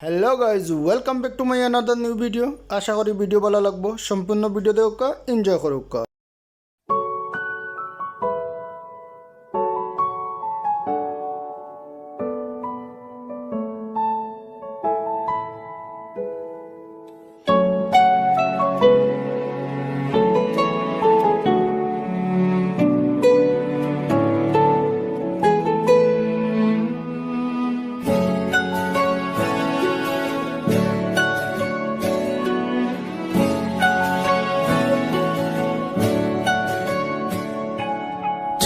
Hello guys welcome back to my another new video আশা করি video ভালো লাগবো। সম্পূর্ণ ভিডিও দেখো এনজয় করুক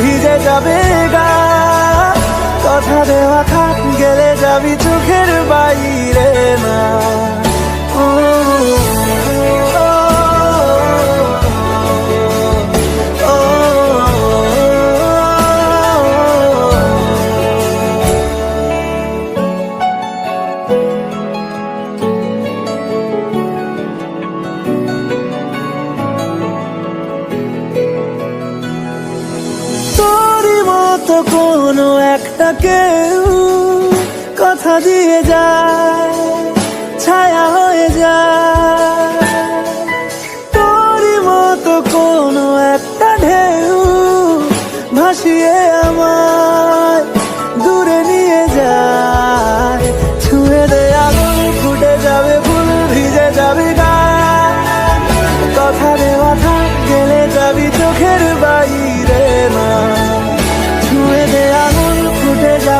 ভিজে যাবে গা। কথা দেওয়া থাক গেলে যাবি চোখের বাইরে। মতো কোনো একটা কেউ কথা দিয়ে যায়, ছায়া হয়ে যায়। তোরই মতো কোনো একটা ঢেউ ভাসিয়ে আমায় দূরে নিয়ে যায়। ছুঁয়ে দে আগুন, ফুটে যাবে ফুল, ভিজে যাবে গা কথা দেওয়া থাক, গেলে যাবি চোখের বাইরে না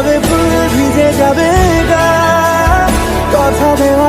যাবে ফুল ভিজে যাবে গা। কথা দেওয়া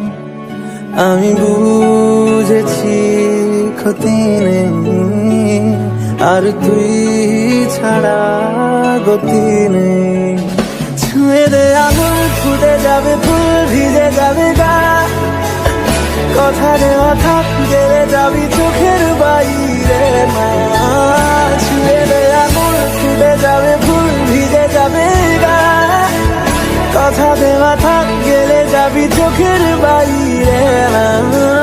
আমি বুঝেছি ক্ষতি নেই, আর তুই ছাড়া গতি নেই। ছুঁয়ে দে আঙুল, ফুটে যাবে ফুল, ভিজে যাবে গা। কথা দেওয়া থাক যাবি চোখের বাইরে না Bahia.